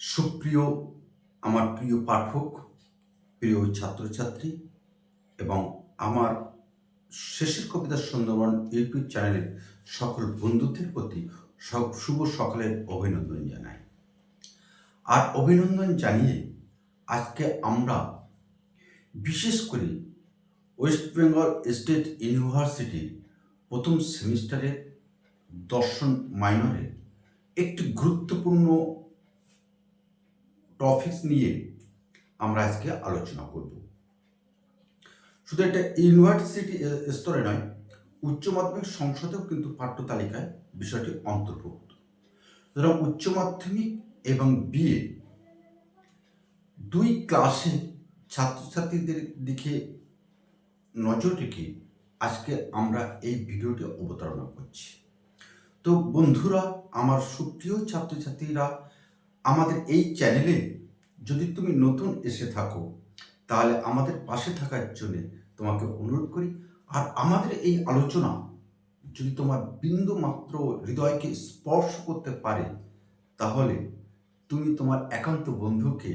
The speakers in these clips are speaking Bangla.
সুপ্রিয় আমার প্রিয় পাঠক, প্রিয় ছাত্রছাত্রী এবং আমার শেষের কবিতা সুন্দরবন ইউটিউব চ্যানেলের সকল বন্ধুদের প্রতি সব শুভ সকালের অভিনন্দন জানাই। আর অভিনন্দন জানিয়ে আজকে আমরা বিশেষ করে ওয়েস্ট বেঙ্গল স্টেট ইউনিভার্সিটির প্রথম সেমিস্টারের দর্শন মাইনরের একটি গুরুত্বপূর্ণ টপিকস নিয়ে আমরা আজকে আলোচনা করব। শুধু এটা ইউনিভার্সিটি স্তরে নয়, উচ্চ মাধ্যমিক সংসদেও কিন্তু পাঠ্য তালিকায় বিষয়টি অন্তর্ভুক্ত। সুতরাং উচ্চ মাধ্যমিক এবং বিএ দুই ক্লাসে ছাত্রছাত্রীদের দিকে নজর রেখে আজকে আমরা এই ভিডিওটি অবতারণা করছি। তো বন্ধুরা, আমার সুপ্রিয় ছাত্রছাত্রীরা আমাদের এই চ্যানেলে যদি তুমি নতুন এসে থাকো, তাহলে আমাদের পাশে থাকার জন্য তোমাকে অনুরোধ করি। আর আমাদের এই আলোচনা যদি তোমার বিন্দু মাত্র হৃদয়কে স্পর্শ করতে পারে, তাহলে তুমি তোমার একান্ত বন্ধুকে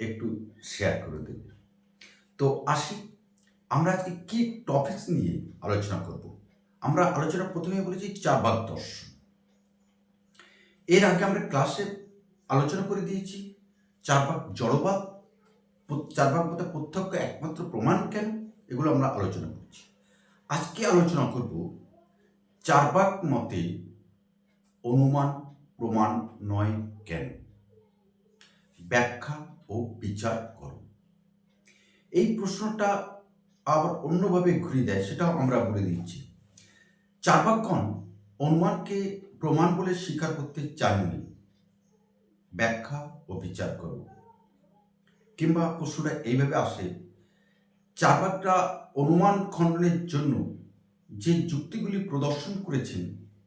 একটু শেয়ার করে দেবে। তো আসি, আমরা আজকে কি টপিকস নিয়ে আলোচনা করব? আমরা আলোচনা প্রথমে বলেছি চারবাগ দর্শন। এর আগে আমরা ক্লাসে আলোচনা করে দিয়েছি। চারবাগ জড়বাদ চারবাগ মতে প্রত্যক্ষ একমাত্র প্রমাণ কেন? এগুলো আমরা আলোচনা করছি। আজকে আলোচনা করব চারবাগ মতে অনুমান, প্রমাণ নয় কেন? ব্যাখ্যা ও বিচার করো। এই প্রশ্নটা আবার অন্যভাবে ঘুরিয়ে দেয়, সেটাও আমরা বলে দিচ্ছি। চারবাকগণ অনুমানকে প্রমাণ বলে স্বীকার করতে চাননি। ব্যাখ্যা ও বিচার করো কিংবা প্রশ্নটা এইভাবে আসে চারবাকরা অনুমান খণ্ডনের জন্য যে যুক্তিগুলি প্রদর্শন করেছেন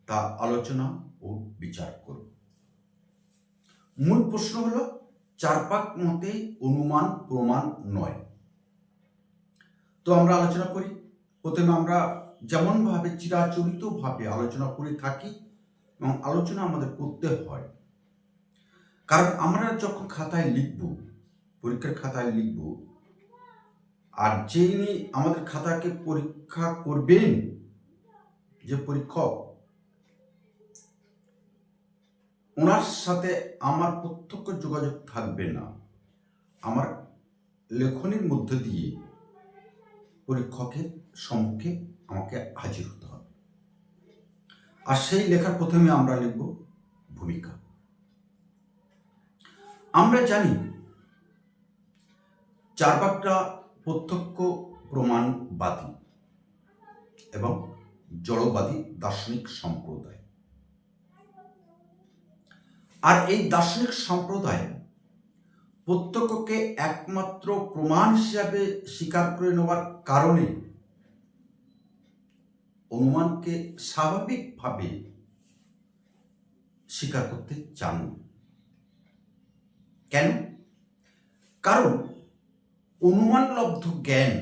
তা আলোচনা ও বিচার করব। মূল প্রশ্ন হল, চারপাক মতে অনুমান প্রমাণ নয়। তো আমরা আলোচনা করি। প্রথমে আমরা যেমনভাবে চিরাচরিতভাবে আলোচনা করে থাকি এবং আলোচনা আমাদের করতে হয় কারণ আমরা যখন খাতায় লিখব, পরীক্ষার খাতায় লিখব, আর যিনি আমাদের খাতাকে পরীক্ষা করবেন, যে পরীক্ষক, ওনার সাথে আমার প্রত্যক্ষ যোগাযোগ থাকবে না। আমার লেখনের মধ্য দিয়ে পরীক্ষকের সম্মুখে আমাকে হাজির হতে হবে। আর সেই লেখার প্রথমে আমরা লিখব ভূমিকা। আমরা জানি চারবাকটা প্রত্যক্ষ প্রমাণবাদী এবং জড়বাদী দার্শনিক সম্প্রদায়। আর এই দার্শনিক সম্প্রদায় প্রত্যক্ষকে একমাত্র প্রমাণ হিসাবে স্বীকার করে নেওয়ার কারণে অনুমানকে স্বাভাবিকভাবে স্বীকার করতে চান কেন? কারণ অনুমানলব্ধ জ্ঞান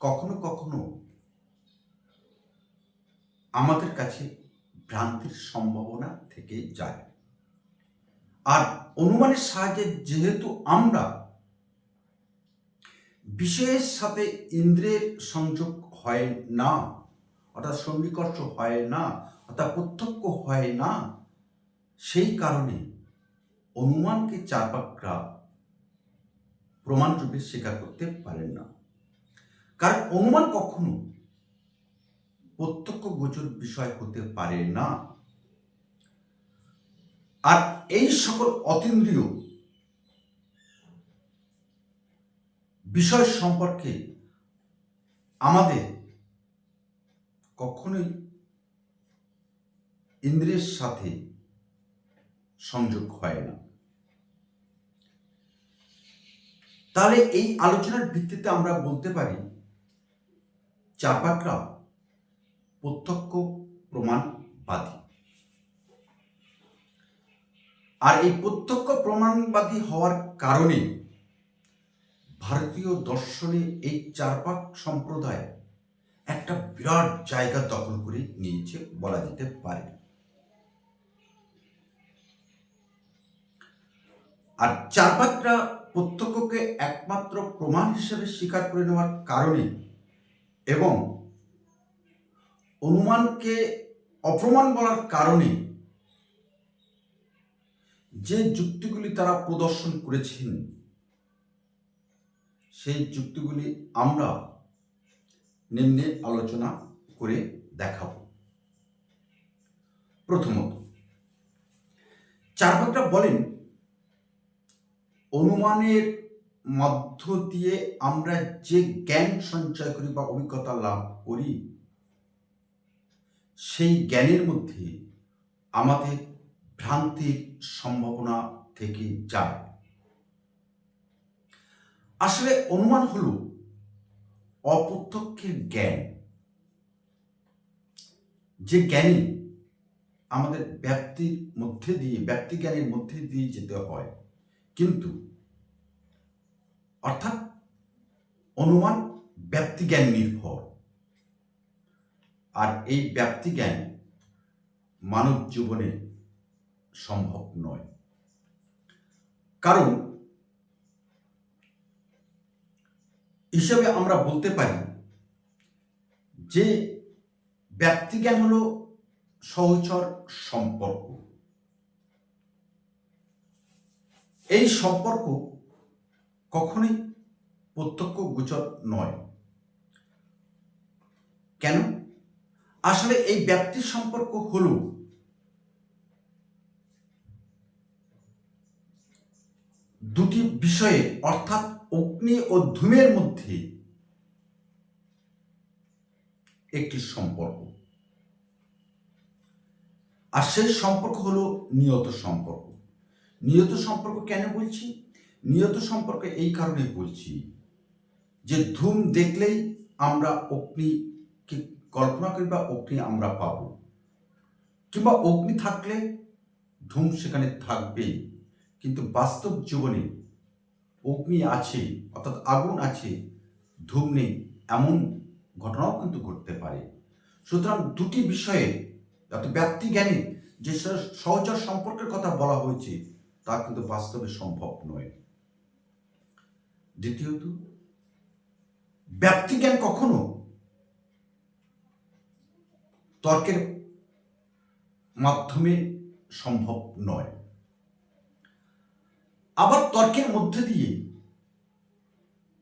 কখনো কখনো আমাদের কাছে ভ্রান্তির সম্ভাবনা থেকে যায়। আর অনুমানের সাহায্যে যেহেতু আমরা বিষয়ের সাথে ইন্দ্রের সংযোগ হয় না, অর্থাৎ সন্নিকর্ষ হয় না, অর্থাৎ প্রত্যক্ষ হয় না, সেই কারণে অনুমানকে চারপাকরা প্রমাণরূপে স্বীকার করতে পারেন না। কারণ অনুমান কখনো প্রত্যক্ষ গোচর বিষয় হতে পারে না। আর এই সকল অতীন্দ্রিয় বিষয় সম্পর্কে আমাদের কখনোই ইন্দ্রিয়ের সাথে সংযোগ হয় না। তাহলে এই আলোচনার ভিত্তিতে আমরা বলতে পারি চাপাকরা প্রত্যক্ষ প্রমাণবাদী। আর এই প্রত্যক্ষ প্রমাণবাদী হওয়ার কারণে ভারতীয় দর্শনে এই চারপাক সম্প্রদায় একটা বিরাট জায়গা দখল করে নিয়েছে বলা যেতে পারে। আর চারবাকরা প্রত্যক্ষকে একমাত্র প্রমাণ হিসেবে স্বীকার করে নেওয়ার কারণে এবং অনুমানকে অপ্রমাণ বলার কারণে যে যুক্তিগুলি তারা প্রদর্শন করেছেন, সেই যুক্তিগুলি আমরা নিম্নে আলোচনা করে দেখাব। প্রথমত চারবাকরা বলেন অনুমানের মধ্য দিয়ে আমরা যে জ্ঞান সঞ্চয় করি বা অভিজ্ঞতা লাভ করি, সেই জ্ঞানের মধ্যে আমাদের ভ্রান্তির সম্ভাবনা থেকে যায়। আসলে অনুমান হল অপ্রত্যক্ষের জ্ঞান। যে জ্ঞানী আমাদের ব্যক্তির মধ্যে দিয়ে, ব্যক্তি জ্ঞানের মধ্যে দিয়ে যেতে হয়। কিন্তু অর্থাৎ অনুমান ব্যক্তি জ্ঞান নির্ভর। আর এই ব্যক্তি জ্ঞান মানব জীবনে সম্ভব নয়। কারণ হিসেবে আমরা বলতে পারি যে ব্যক্তিজ্ঞান হলো সহচর সম্পর্ক। এই সম্পর্ক কখনোই প্রত্যক্ষ গোচর নয়। কেন? আসলে এই ব্যক্তির সম্পর্ক হলো দুটি বিষয়ে, অর্থাৎ অগ্নি ও ধূমের মধ্যে একটি সম্পর্ক। আর সেই সম্পর্ক হলো নিয়ত সম্পর্ক। নিয়ত সম্পর্ক কেন বলছি? নিয়ত সম্পর্ক এই কারণে বলছি যে ধূম দেখলেই আমরা অগ্নিকে কল্পনা করি বা অগ্নি আমরা পাব। কিংবা অগ্নি থাকলে ধূম সেখানে থাকবেই কিন্তু বাস্তব জীবনে অগ্নি আছে, অর্থাৎ আগুন আছে, ধূম নেই, এমন ঘটনাও কিন্তু ঘটতে পারে। সুতরাং দুটি বিষয়ে, অর্থাৎ ব্যক্তি জ্ঞানে যে সহচর সম্পর্কের কথা বলা হয়েছে তা কিন্তু বাস্তবে সম্ভব নয়। দ্বিতীয়ত ব্যক্তি জ্ঞান কখনো তর্কের মাধ্যমে সম্ভব নয়। আবার তর্কের মধ্যে দিয়ে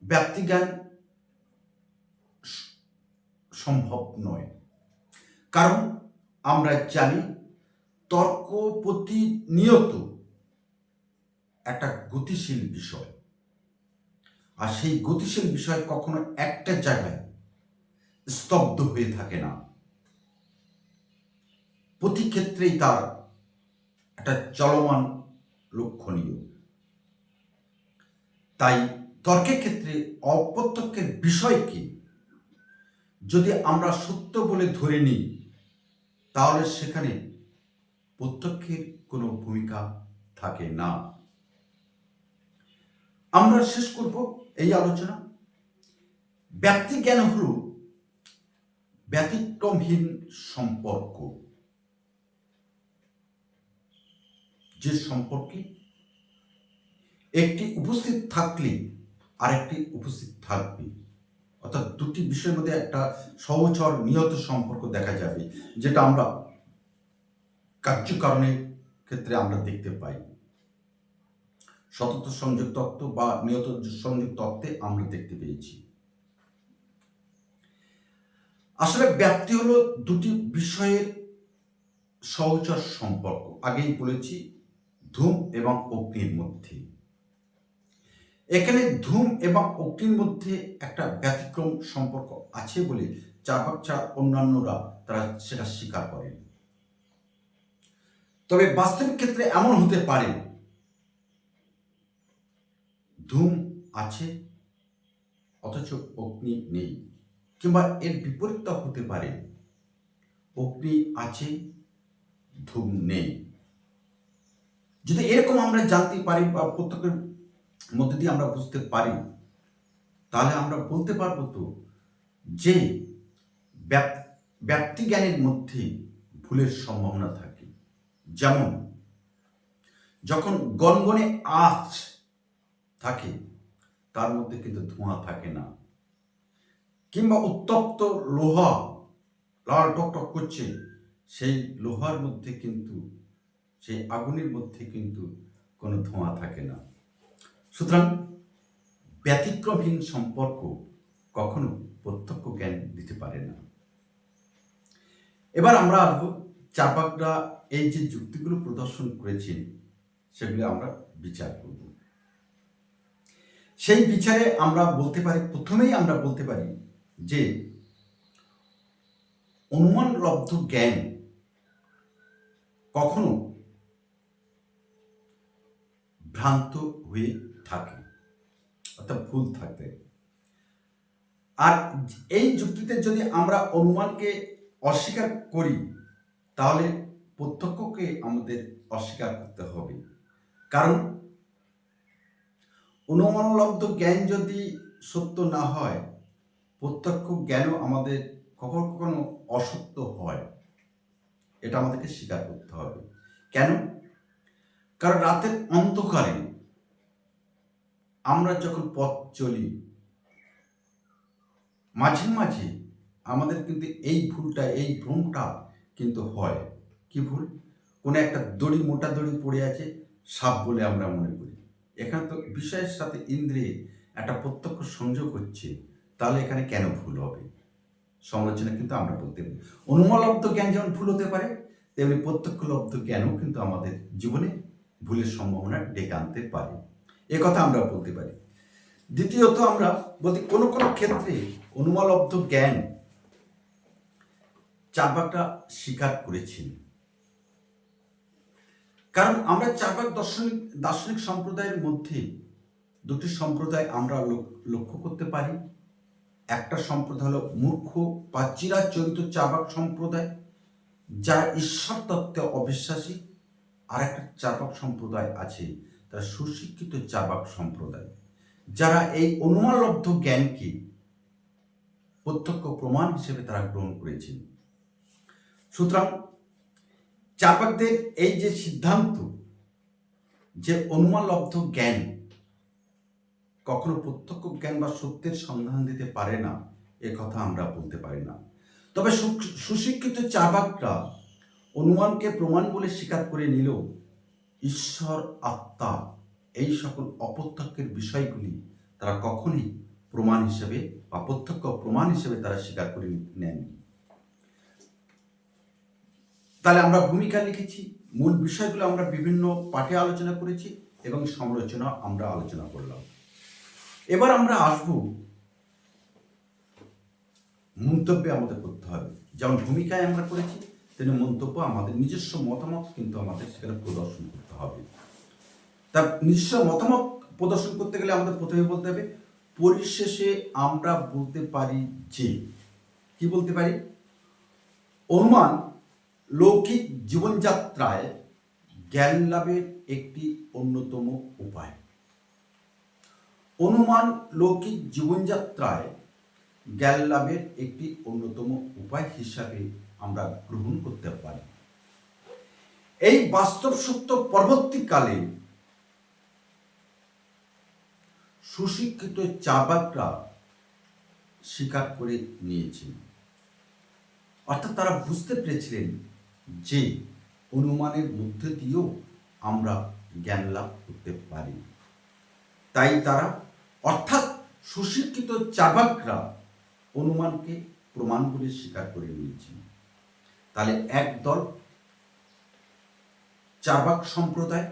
ব্যক্তিজ্ঞান সম্ভব নয়। কারণ আমরা জানি, তর্ক প্রতিনিয়ত একটা গতিশীল বিষয়। আর সেই গতিশীল বিষয় কখনো একটা জায়গায় স্তব্ধ হয়ে থাকে না। প্রতি ক্ষেত্রেই তার একটা চলমান লক্ষণীয়। তাই তর্কের ক্ষেত্রে অপ্রত্যক্ষের বিষয়কে যদি আমরা সত্য বলে ধরে নিই, তাহলে সেখানে প্রত্যক্ষের কোনো ভূমিকা থাকে না। আমরা শেষ করব এই আলোচনা। ব্যক্তি জ্ঞান হল? ব্যতিক্রমহীন সম্পর্ক। যে সম্পর্কে একটি উপস্থিত থাকলে আরেকটি উপস্থিত থাকবে। অর্থাৎ দুটি বিষয়ের মধ্যে একটা সহচর নিহত সম্পর্ক দেখা যাবে, যেটা আমরা কার্যকারণের ক্ষেত্রে আমরা দেখতে পাই। সতত সংযোগ তত্ত্ব বা নিয়ত সংযোগ তত্ত্বে আমরা দেখতে পেয়েছি। আসলে ব্যাপ্তি হলো দুটি বিষয়ের সহচর সম্পর্ক। আগেই বলেছি, ধূম এবং অগ্নির মধ্যে। এখানে ধূম এবং অগ্নির মধ্যে একটা ব্যতিক্রম সম্পর্ক আছে বলে চারবাক ছাড়া অন্যান্যরা তারা সেটা স্বীকার করেন। তবে বাস্তবিক ক্ষেত্রে এমন হতে পারে ধূম আছে, অথচ অগ্নি নেই। কিংবা এর বিপরীত হতে পারে, অগ্নি আছে, ধূম নেই। যদি এরকম আমরা জানতে পারি বা প্রত্যেকের মধ্যে দিয়ে আমরা বুঝতে পারি, তাহলে আমরা বলতে পারব তো যে ব্যক্তি জ্ঞানের মধ্যে ভুলের সম্ভাবনা থাকে। যেমন, যখন গনগনে আঁচ থাকে, তার মধ্যে কিন্তু ধোঁয়া থাকে না। কিংবা উত্তপ্ত লোহা, লাল টকটক করছে, সেই লোহার মধ্যে কিন্তু, সেই আগুনের মধ্যে কিন্তু কোনো ধোঁয়া থাকে না। সুতরাং ব্যতিক্রমহীন সম্পর্ক কখনো প্রত্যক্ষ জ্ঞান দিতে পারে না। এবার আমরা চাপাকরা এই যে যুক্তিগুলো প্রদর্শন করেছেন, সেগুলো আমরা বিচার করব। সেই বিচারে আমরা বলতে পারি, প্রথমেই আমরা বলতে পারি যে অনুমানলব্ধ জ্ঞান কখনো ভ্রান্ত হয়ে থাকে, অর্থাৎ ভুল থাকে আর এই যুক্তিতে যদি আমরা অনুমানকে অস্বীকার করি, তাহলে প্রত্যক্ষকে আমাদের অস্বীকার করতে হবে। কারণ অনুমানলব্ধ জ্ঞান যদি সত্য না হয়, প্রত্যক্ষ জ্ঞানও আমাদের কখনো কখনো অসত্য হয়। এটা আমাদেরকে স্বীকার করতে হবে। কেন? কারণ রাতের অন্ধকারে আমরা যখন পথ চলি, মাঝে মাঝে আমাদের কিন্তু এই ভুলটা, এই ভ্রমটা কিন্তু হয়। কি ভুল? কোনো একটা দড়ি, মোটা দড়ি পড়ে আছে, সাপ বলে আমরা মনে করি। এখানে তো বিষয়ের সাথে ইন্দ্রিয়ে একটা প্রত্যক্ষ সংযোগ হচ্ছে, তাহলে এখানে কেন ভুল হবে? সমালোচনা কিন্তু আমরা বলতে পারি। অনুমালব্ধ জ্ঞান যেমন ভুল হতে পারে, তেমনি প্রত্যক্ষলব্ধ জ্ঞানও কিন্তু আমাদের জীবনে ভুলের সম্ভাবনা ডেকে আনতে পারে। এ কথা আমরা বলতে পারি। দ্বিতীয়ত আমরা বলতে কোনো কোনো ক্ষেত্রে অনুমালব্ধ জ্ঞান চারবাকটা স্বীকার করেছেন। কারণ আমরা চারবাক দর্শনিক, দার্শনিক সম্প্রদায়ের মধ্যে দুটি সম্প্রদায় আমরা লক্ষ্য করতে পারি। একটা সম্প্রদায় হলো মূর্খ বা চিরাচরিত চাবাক সম্প্রদায় যারা ঈশ্বর তত্ত্বে অবিশ্বাসী। আর একটা চাবাক সম্প্রদায় আছে তারা সুশিক্ষিত চাবাক সম্প্রদায়, যারা এই অনুমানলব্ধ জ্ঞানকে প্রত্যক্ষ প্রমাণ হিসেবে তারা গ্রহণ করেছেন। সুতরাং চাপাকদের এই যে সিদ্ধান্ত যে অনুমানলব্ধ জ্ঞান কখনো প্রত্যক্ষ জ্ঞান বা সত্যের সন্ধান দিতে পারে না, এ কথা আমরা বলতে পারি না। তবে সুশিক্ষিত চাবাকরা অনুমানকে প্রমাণ বলে স্বীকার করে নিল ঈশ্বর, আত্মা এই সকল অপ্রত্যক্ষের বিষয়গুলি তারা কখনই প্রমাণ হিসেবে বা প্রত্যক্ষ প্রমাণ হিসেবে তারা স্বীকার করে নেননি। তাহলে আমরা ভূমিকা লিখেছি, মূল বিষয়গুলো আমরা বিভিন্ন পাঠে আলোচনা করেছি এবং সমালোচনা আমরা আলোচনা করলাম। এবার আমরা আসব মন্তব্যে আমাদের করতে হবে। যেমন ভূমিকায় আমরা করেছি, তেমনি মন্তব্য আমাদের নিজস্ব মতামত কিন্তু আমাদের সেখানে প্রদর্শন করতে হবে। তা নিজস্ব মতামত প্রদর্শন করতে গেলে আমাদের প্রথমে বলতে হবে, পরিশেষে আমরা বলতে পারি যে, কি বলতে পারি? অনুমান লৌকিক জীবনযাত্রায় জ্ঞান লাভের একটি অন্যতম উপায়। অনুমান লৌকিক জীবনযাত্রায় জ্ঞান লাভের একটি অন্যতম উপায় হিসাবে আমরা গ্রহণ করতে পারি। এই বাস্তব সত্য পরবর্তীকালে সুশিক্ষিত চাবাকরা স্বীকার করে নিয়েছেন অর্থাৎ তারা বুঝতে পেরেছিলেন যে অনুমানের মধ্যে দিয়েও আমরা জ্ঞান লাভ করতে পারি। তাই তারা, অর্থাৎ সুশিক্ষিত চাবাকরা অনুমানকে প্রমাণ বলে স্বীকার করে নিয়েছেন। তাহলে একদল চাবাক সম্প্রদায়,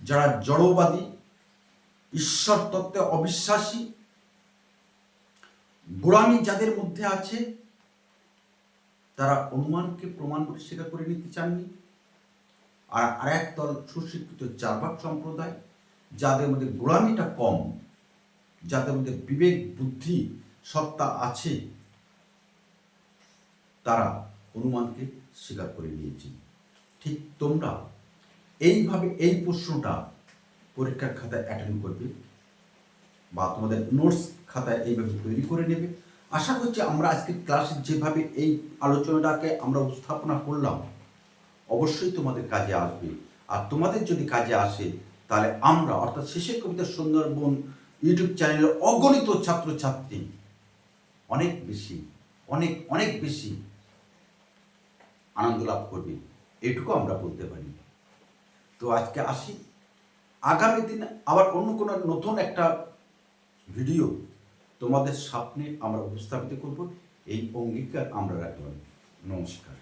যারা জড়বাদী ঈশ্বর তত্ত্বে অবিশ্বাসী, গোড়ামি যাদের মধ্যে আছে তারা অনুমানকে প্রমাণ করে স্বীকার করে নিতে চাননি। আর আরেক দল সুশিক্ষিত চারবাক সম্প্রদায়, যাদের মধ্যে গোড়ামিটা কম, যাদের মধ্যে বিবেক, বুদ্ধি, সত্তা আছে, তারা অনুমানকে স্বীকার করে নিয়েছে ঠিক তোমরা এইভাবে এই প্রশ্নটা পরীক্ষার খাতায় অ্যাটেন্ড করবে বা তোমাদের নোটস খাতায় এইভাবে তৈরি করে নেবে। আশা করছি আমরা আজকের ক্লাসে যেভাবে এই আলোচনাটাকে আমরা উপস্থাপনা করলাম, অবশ্যই তোমাদের কাজে আসবে। আর তোমাদের যদি কাজে আসে, তাহলে আমরা, অর্থাৎ শেষের কবিতা সুন্দরবন ইউটিউব চ্যানেলের অগণিত ছাত্রছাত্রী, অনেক বেশি, অনেক অনেক বেশি আনন্দ লাভ করবে। এটুকু আমরা বলতে পারি। তো আজকে আসি। আগামী দিন আবার অন্য কোনো নতুন একটা ভিডিও তোমাদের সামনে আমরা উপস্থাপিত করব এই অঙ্গীকার আমরা রাখলাম। নমস্কার।